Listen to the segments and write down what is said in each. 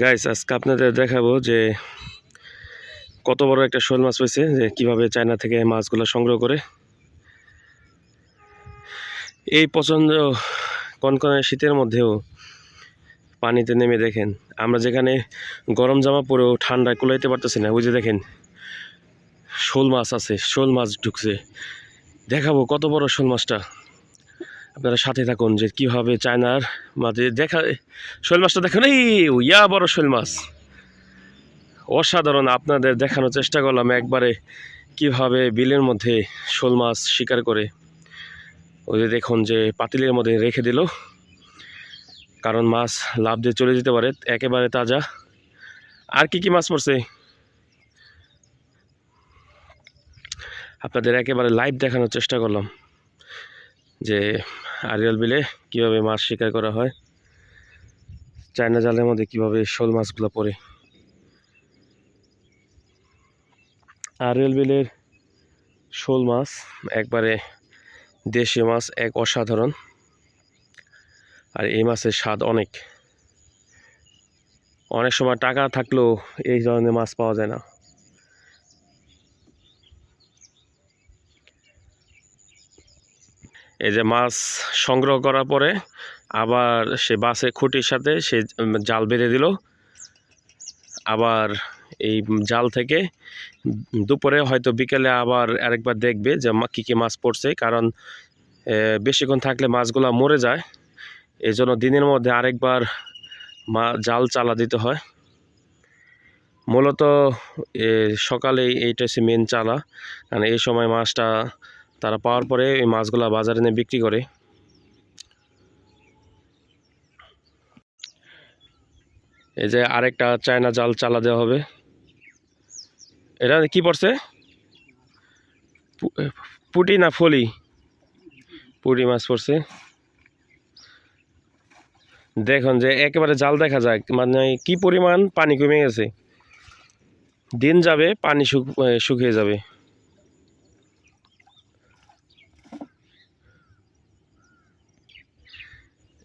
Guys আজকে আপনাদের দেখাবো যে কত বড় একটা শোল মাছ হয়েছে, যে কীভাবে চায়না থেকে মাছগুলো সংগ্রহ করে। এই প্রচণ্ড কনকনে শীতের মধ্যেও পানিতে নেমে দেখেন। আমরা যেখানে গরম জামা পরেও ঠান্ডায় কুলাইতে পারতেছি না, ওই যে দেখেন, শোল মাছ আছে, শোল মাছ ঢুকছে। দেখাবো কত বড় শোল মাছটা। আপনারা সাথে থাকুন যে কীভাবে চায়নার মাঝে দেখা, শোল মাছটা দেখুন, এই, ইয়া বড় শোল মাছ। অসাধারণ আপনাদের দেখানোর চেষ্টা করলাম একবারে কীভাবে বিলের মধ্যে শোল মাছ শিকার করে। ওই যে দেখুন যে পাতিলের মধ্যে রেখে দিল। কারণ মাছ লাভ দিয়ে চলে যেতে পারে, একেবারে তাজা। আর কি কি মাছ পড়ছে? আপনাদের একেবারে লাইভ দেখানোর চেষ্টা করলাম। যে আরিয়াল বিলে কীভাবে মাছ শিকার করা হয়, চায়না জালের মধ্যে কীভাবে শোল মাছগুলো পড়ে। আরিয়াল বিলের শোল মাছ একবারে দেশীয় মাছ, এক অসাধারণ। আর এই মাছের স্বাদ অনেক। অনেক সময় টাকা থাকলেও এই ধরনের মাছ পাওয়া যায় না। এই যে মাছ সংগ্রহ করার পরে আবার সে বাসে খুঁটির সাথে সে জাল বেঁধে দিল। আবার এই জাল থেকে দুপুরে হয়তো বিকেলে আবার আরেকবার দেখবে যে কী কী মাছ পড়ছে, কারণ বেশিক্ষণ থাকলে মাছগুলো মরে যায়। এই জন্য দিনের মধ্যে আরেকবার মা, জাল চালা দিতে হয়। মূলত সকালে এইটা হচ্ছে মেন চালা। কারণ এই সময় মাছটা তারা পাওয়ার পরে এই মাছগুলা বাজারে নিয়ে বিক্রি করে। এই যে আরেকটা চায়না জাল চালা দেওয়া হবে। এটা কি পড়ছে? পুটি না ফলি? পুটি মাছ পড়ছে। দেখুন যে একেবারে জাল দেখা যায় মানে কি পরিমাণ পানি কমে গেছে। দিন যাবে, পানি শুক শুকিয়ে যাবে।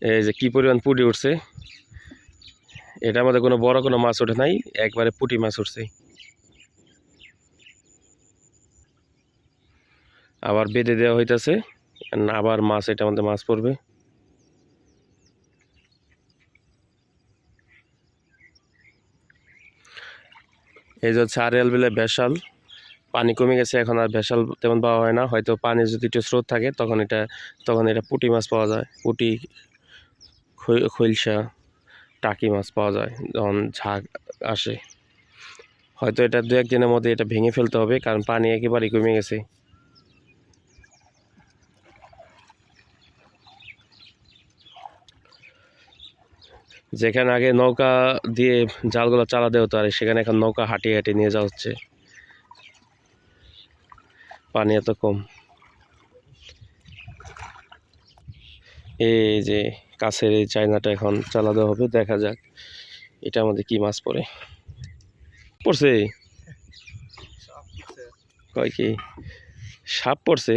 এই যে কি পরিমাণ পুটি উঠছে? এটা আমাদের কোনো বড় কোনো মাছ ওঠে নাই, একবারে পুটি মাছ উঠছে। আবার বেঁধে দেওয়া হইতাছে আবার মাছ, এটা মধ্যে মাছ পড়বে। এই যে হচ্ছে আরিয়াল বিলে ভেসাল, পানি কমে গেছে, এখন আর ভেসাল তেমন পাওয়া হয় না। হয়তো পানির যদি একটু স্রোত থাকে, তখন এটা তখন এটা পুটি মাছ পাওয়া যায়, পুঁটি খৈলসা টাকি মাছ পাওয়া যায় যখন ঝাঁক আসে। হয়তো এটা দু একদিনের মধ্যে এটা ভেঙে ফেলতে হবে, কারণ পানি একেবারেই কমে গেছে। যেখানে আগে নৌকা দিয়ে জালগুলো চালাতে হতো আর সেখানে এখন নৌকা হাঁটিয়ে হাঁটিয়ে নিয়ে যাওয়া হচ্ছে। পানি এত কম। এই যে কাছের এই চায়নাটা এখন চালাতে হবে, দেখা যাক এটা আমাদের কি মাছ পড়ে। পড়ছে? কয় কি? সাপ পড়ছে?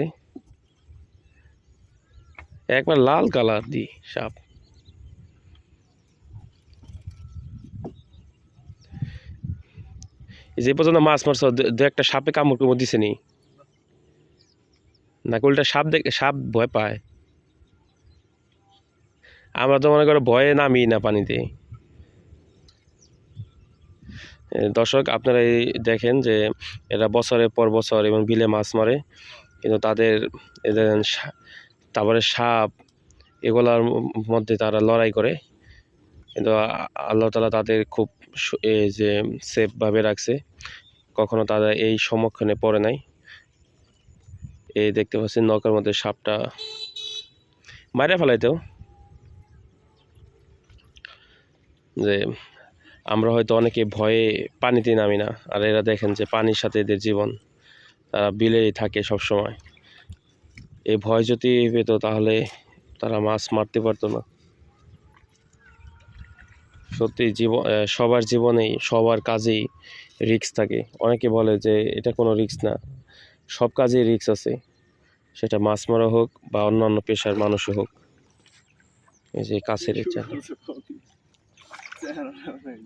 একবার লাল কালার দি, সাপ। যে পর্যন্ত মাছ মারছ, দু একটা সাপে কামড় কুমড় দিছে নি? না সাপ দেখে, সাপ ভয় পায়? আমরা তো মনে করো ভয়ে নামি না পানিতে। দর্শক, আপনারা এই দেখেন যে এরা বছরের পর বছর এবং বিলে মাছ মারে, কিন্তু তাদের এদের তারপরে সাপ এগুলার মধ্যে তারা লড়াই করে। কিন্তু আল্লাহ তালা তাদের খুব এই যে সেফভাবে রাখছে, কখনো তারা এই সম্মুখীনে পড়ে নাই। এই দেখতে পাচ্ছেন নৌকার মধ্যে সাপটা মারা ফেলাইতেও যে আমরা হয়তো অনেকে ভয়ে পানিতে নামি না। আর এরা দেখেন যে পানির সাথে এদের জীবন তারা বিলেই থাকে সব সময় এই ভয় যদি পেত তাহলে তারা মাছ মারতে পারতো না। সত্যি জীবন সবার জীবনেই সবার কাজেই রিস্ক থাকে। অনেকে বলে যে এটা কোনো রিক্স না। সব কাজেই রিক্স আছে। সেটা মাছ মারা হোক বা অন্যান্য পেশার মানুষও হোক। এই যে কাছের এটা হ্যাঁ,